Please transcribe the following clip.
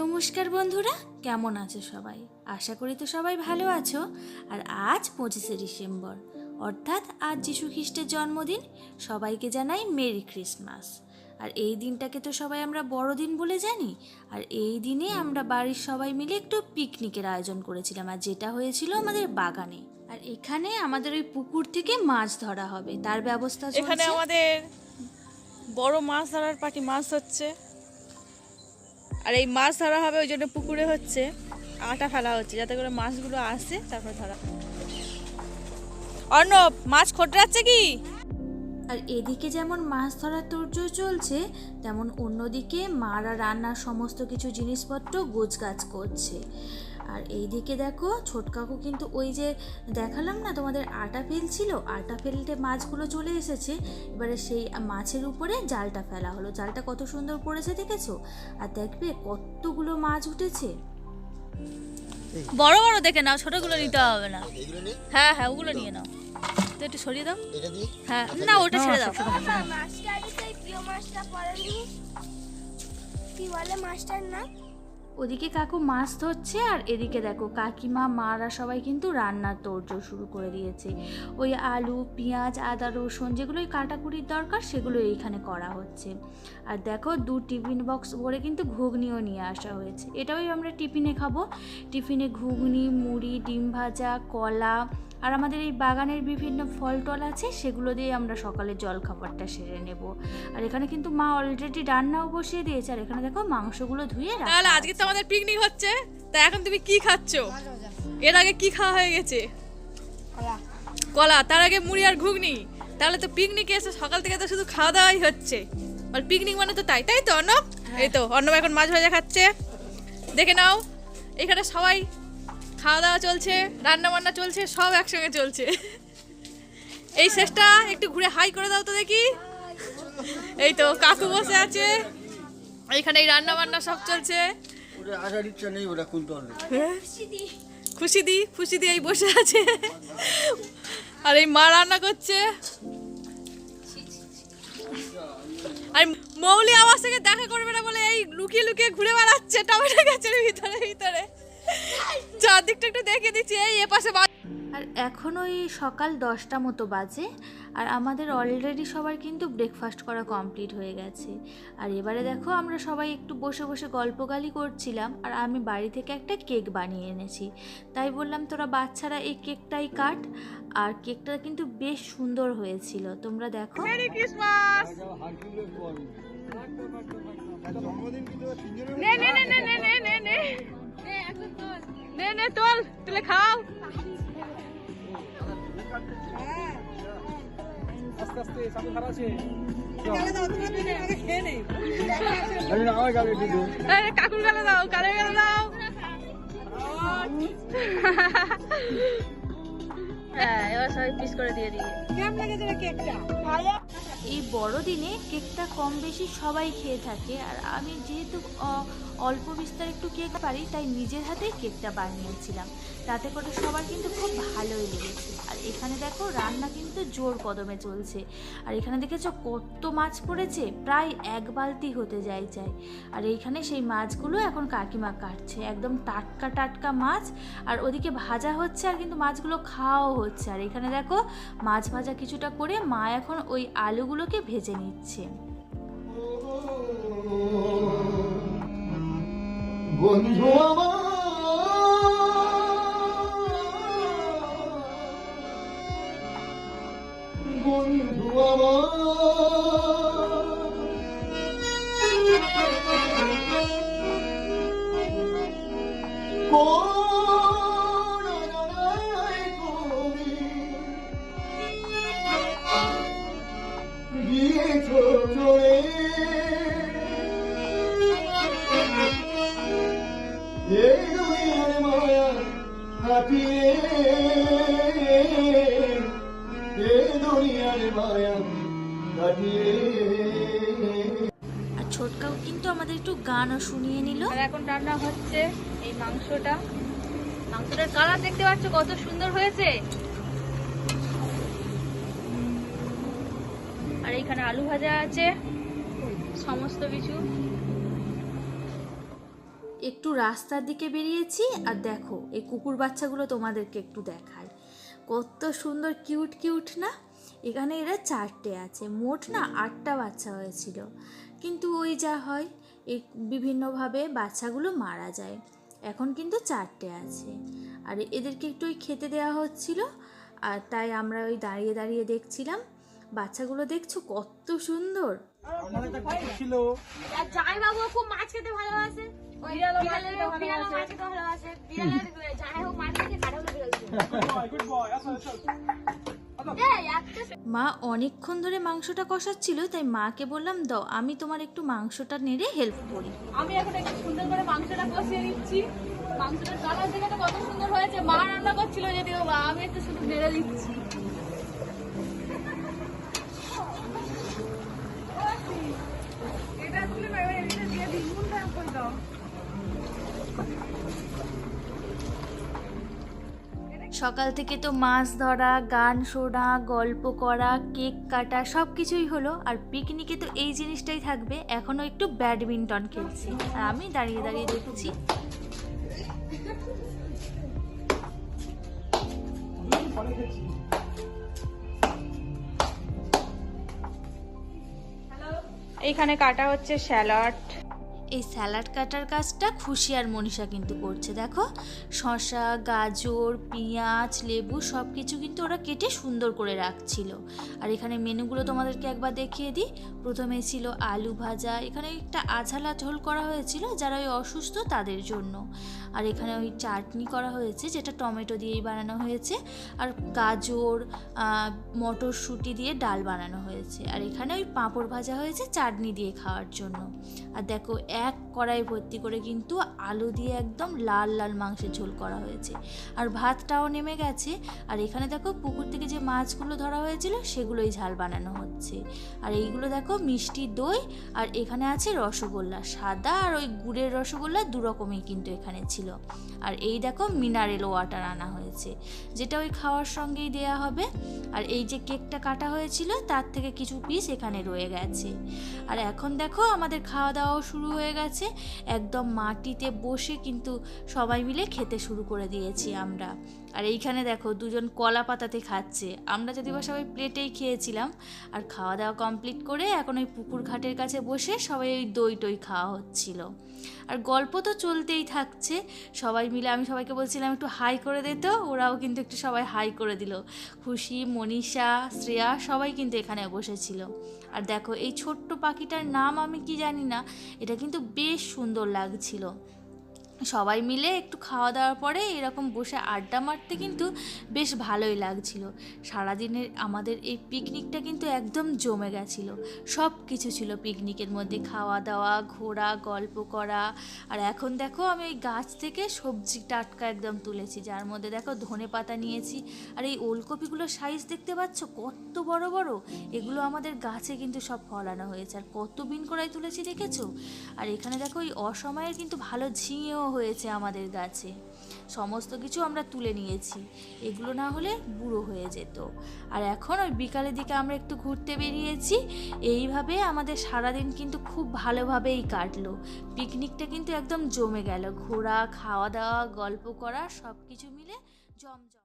নমস্কার বন্ধুরা কেমন আছো সবাই? আশা করি তো সবাই ভালো আছো। আর আজ পঁচিশে ডিসেম্বর অর্থাৎ আজ যিশু খ্রিস্টের জন্মদিন সবাইকে জানাই মেরি ক্রিসমাস। আর এই দিনটাকে তো সবাই আমরা বড়দিন বলে জানি আর এই দিনে আমরা বাড়ির সবাই মিলে একটু পিকনিকের আয়োজন করেছিলাম আর যেটা হয়েছিল আমাদের বাগানে। আর এখানে আমাদের ওই পুকুর থেকে মাছ ধরা হবে তার ব্যবস্থা এখানে আমাদের বড় মাছ ধরার পাটি মাছ হচ্ছে আর এই মাছ ধরা হবে, ওই জন্য পুকুরে হচ্ছে। আটা ফেলা হচ্ছে, যাতে করে মাছগুলো আসে, তারপরে ধরা অর্ণব, মাছ খোটরাচ্ছে কি? আর এদিকে যেমন মাছ ধরার তোর্য চলছে, তেমন অন্যদিকে মারা রান্নার সমস্ত কিছু জিনিসপত্র গোছগাছ করছে। আর এই দিকে দেখো ছোট কাকু কিন্তু ওই যে দেখালাম না তোমাদের আটা ফেলছিল আটা ফেলতে মাছগুলো চলে এসেছে এবারে সেই মাছের উপরে জালটা ফেলা হলো জালটা কত সুন্দর পড়েছে দেখেছ আর দেখবে কতগুলো মাছ উঠেছে বড় বড় দেখে নাও ছোটগুলো নিতে হবে না হ্যাঁ হ্যাঁ ওগুলো নিয়ে নাও তো একটু সরিয়ে দাও হ্যাঁ না ওটা ছেড়ে দাও কি বলে মাছটার নাম ওদিকে কাকু মাছ ধরছে আর এদিকে দেখো কাকিমা, মারা সবাই কিন্তু রান্নার তোড়জোড় শুরু করে দিয়েছে। ওই আলু, পেঁয়াজ, আদা, রসুন যেগুলোই কাটাকুটির দরকার সেগুলো এইখানে করা হচ্ছে। আর দেখো দু টিফিন বক্স ভরে কিন্তু ঘুগনিও নিয়ে আসা হয়েছে। এটাও আমরা টিফিনে খাব। টিফিনে ঘুগনি, মুড়ি, ডিম ভাজা, কলা আর আমাদের এই বাগানের বিভিন্ন ফল টল আছে সেগুলো দিয়ে আমরা সকালে জল খাবারটা সেরে নেব। আর এখানে কিন্তু মা অলরেডি রান্নাও বসিয়ে দিয়েছে আর এখানে দেখো মাংসগুলো ধুয়ে তাহলে আজকে তো আমাদের পিকনিক হচ্ছে। তা এখন তুমি কি খাচ্ছ? এর আগে কি খাওয়া হয়ে গেছে? কলা। তার আগে মুড়ি আর ঘুগনি। তাহলে তো পিকনিকে এসে সকাল থেকে তো শুধু খাওয়া দাওয়াই হচ্ছে। আর পিকনিক মানে তো তাই। তাই তো অর্ণব? এই তো অর্ণব এখন মাছ ভাজা খাচ্ছে। দেখে নাও এখানে সবাই খাওয়া দাওয়া চলছে রান্না বান্না চলছে সব একসঙ্গে চলছে। এই শেষটা একটু ঘুরে হাই করে দাও তো দেখি। এই তো কাকু বসে আছে। এইখানে এই রান্না বান্না সব চলছে। হবে। খুশি দি খুশি দি এই বসে আছে। আর এই মা রান্না করছে। আর মৌলি আমার সঙ্গে দেখা করবে না বলে এই লুকিয়ে লুকিয়ে ঘুরে বেড়াচ্ছে টমেটো গাছের ভিতরে ভিতরে। চারদিকটা একটু দেখে দিচ্ছি এই এ পাশে বা- আর এখন ওই সকাল দশটা মতো বাজে আর আমাদের অলরেডি সবার কিন্তু ব্রেকফাস্ট করা কমপ্লিট হয়ে গেছে আর এবারে দেখো আমরা সবাই একটু বসে বসে গল্পগালি করছিলাম আর আমি বাড়ি থেকে একটা কেক বানিয়ে এনেছি তাই বললাম তোরা বাচ্চারা এই কেকটাই কাট আর কেকটা কিন্তু বেশ সুন্দর হয়েছিল তোমরা দেখো মেরি ক্রিসমাস নে নে তোল তুলে খাও। আস্তে কাকুর গালে দাও কালে গালে দাও। হ্যাঁ এবার সবাই পিস করে দিয়ে দিই। কেমন লেগেছে কেকটা এই বড়দিনে কেকটা কম বেশি সবাই খেয়ে থাকে। আর আমি যেহেতু অল্প বিস্তার একটু কেক পারি, তাই নিজের হাতেই কেকটা বানিয়েছিলাম। তাতে করে সবার কিন্তু খুব ভালোই লেগেছে। এখানে দেখো রান্না কিন্তু জোর কদমে চলছে। আর এখানে দেখেছ কত মাছ পড়েছে? প্রায় এক বালতি হতে যায় যায় আর এইখানে সেই মাছগুলো এখন কাকিমা কাটছে। একদম টাটকা টাটকা মাছ। আর ওদিকে ভাজা হচ্ছে আর কিন্তু মাছগুলো খাওয়াও হচ্ছে। আর এখানে দেখো মাছ ভাজা কিছুটা করে মা এখন ওই আলুগুলোকে ভেজে নিচ্ছে। বন্ধু আমার বন্ধু আমার। এই দুনিয়ার মায়া হাতিয়ে আর ছোটকাও কিন্তু আমাদের একটু গানও শুনিয়ে নিল। আর এখন রান্না হচ্ছে এই মাংসটা। মাংসটার কালার দেখতে পাচ্ছ কত সুন্দর হয়েছে। আর এইখানে আলু ভাজা আছে সমস্ত কিছু। একটু রাস্তার দিকে বেরিয়েছি আর দেখো এই কুকুর বাচ্চাগুলো তোমাদেরকে একটু দেখায় কত সুন্দর কিউট কিউট না? এখানে এরা চারটে আছে মোট না আটটা বাচ্চা হয়েছিল। কিন্তু ওই যা হয় এই বিভিন্নভাবে বাচ্চাগুলো মারা যায়। এখন কিন্তু চারটে আছে। আর এদেরকে একটু ওই খেতে দেওয়া হচ্ছিল আর তাই আমরা ওই দাঁড়িয়ে দাঁড়িয়ে দেখছিলাম। বাচ্চাগুলো দেখছ কত সুন্দর! বাবু খুব মাছ খেতে ভালোবাসে। ওই বিড়ালের বিড়ালও মাছ খেতে ভালোবাসে। মা অনেকক্ষণ ধরে মাংসটা কষাচ্ছিল, তাই মাকে বললাম, দাও, আমি তোমার একটু মাংসটা নেড়ে হেল্প করি। আমি এখন একটু সুন্দর করে মাংসটা কষিয়ে দিচ্ছি মাংসটার কালার দেখে তো কত সুন্দর হয়েছে। মা রান্না করছিল যদিও বা, আমি একটু শুধু নেড়ে দিচ্ছি। সকাল থেকে তো মাছ ধরা, গান শোনা, গল্প করা, কেক কাটা সব কিছুই হলো। আর পিকনিকে তো এই জিনিসটাই থাকবে। এখনও একটু ব্যাডমিন্টন খেলছি। আর আমি দাঁড়িয়ে দাঁড়িয়ে দেখছি। এইখানে কাটা হচ্ছে স্যালাড। এই স্যালাড কাটার কাজটা খুশি আর মনীষা কিন্তু করছে, দেখো। শশা গাজর, পেঁয়াজ, লেবু সব কিছু কিন্তু ওরা কেটে সুন্দর করে রাখছিল। আর এখানে মেনুগুলো তোমাদেরকে একবার দেখিয়ে দিই। প্রথমে ছিল আলু ভাজা, এখানে একটা আঝালা ঝোল করা হয়েছিল যারা ওই অসুস্থ তাদের জন্য। আর এখানে ওই চাটনি করা হয়েছে, যেটা টমেটো দিয়েই বানানো হয়েছে। আর গাজর মটরশুঁটি দিয়ে ডাল বানানো হয়েছে। আর এখানে ওই পাঁপড় ভাজা হয়েছে চাটনি দিয়ে খাওয়ার জন্য। আর দেখো, এক কড়াই ভর্তি করে কিন্তু আলু দিয়ে একদম লাল লাল মাংসের ঝোল করা হয়েছে। আর ভাতটাও নেমে গেছে। আর এখানে দেখো, পুকুর থেকে যে মাছগুলো ধরা হয়েছিল, সেগুলোই ঝাল বানানো হচ্ছে। আর এইগুলো দেখো, মিষ্টি দই, আর এখানে আছে রসগোল্লা। সাদা আর ওই গুড়ের রসগোল্লা দু রকমই কিন্তু এখানে ছিল। আর এই দেখো মিনারেল ওয়াটার আনা হয়েছে। যেটা ওই খাওয়ার সঙ্গেই দেয়া হবে। আর এই যে কেকটা কাটা হয়েছিল, তার থেকে কিছু পিস এখানে রয়ে গেছে। আর এখন দেখো আমাদের খাওয়া দাওয়াও শুরু হয়ে গেছে। একদম মাটিতে বসে কিন্তু সবাই মিলে খেতে শুরু করে দিয়েছি আমরা। আর এইখানে দেখো দুজন কলা পাতাতে খাচ্ছে। আমরা যদি বা সবাই প্লেটেই খেয়েছিলাম, আর খাওয়া দাওয়া কমপ্লিট করে এখন ওই পুকুর ঘাটের কাছে বসে সবাই ওই দই টই খাওয়া হচ্ছিল। আর গল্প তো চলতেই থাকছে। সবাই মিলে আমি সবাইকে বলছিলাম একটু হাই করে দিত ওরাও কিন্তু একটু সবাই হাই করে দিল। খুশি, মনীষা, শ্রেয়া সবাই কিন্তু এখানে বসেছিল। আর দেখো এই ছোট্ট পাখিটার নাম আমি কি জানি না, এটা কিন্তু বেশ সুন্দর লাগছিল। সবাই মিলে একটু খাওয়া দাওয়ার পরে এরকম বসে আড্ডা মারতে কিন্তু বেশ ভালোই লাগছিল। সারাদিনের আমাদের এই পিকনিকটা কিন্তু একদম জমে গেছিল। সব কিছু ছিল পিকনিকের মধ্যে খাওয়া দাওয়া, ঘোরা, গল্প করা। আর এখন দেখো আমি ওই গাছ থেকে সবজি টাটকা একদম তুলেছি। যার মধ্যে দেখো ধনে পাতা নিয়েছি। আর এই ওলকপিগুলোর সাইজ দেখতে পাচ্ছ? কত বড় বড়! এগুলো আমাদের গাছে কিন্তু সব ফলানো হয়েছে। আর কত বিন করাই তুলেছি দেখেছ? আর এখানে দেখো ওই অসময়ের কিন্তু ভালো ঝিঙেও হয়েছে আমাদের গাছে। সমস্ত কিছু আমরা তুলে নিয়েছি। এগুলো না হলে বুড়ো হয়ে যেত। আর এখন ওই বিকালের দিকে আমরা একটু ঘুরতে বেরিয়েছি। এইভাবে আমাদের সারাদিন কিন্তু খুব ভালোভাবেই কাটলো। পিকনিকটা কিন্তু একদম জমে গেল। ঘোরা, খাওয়া দাওয়া, গল্প করা সব কিছু মিলে জমজম।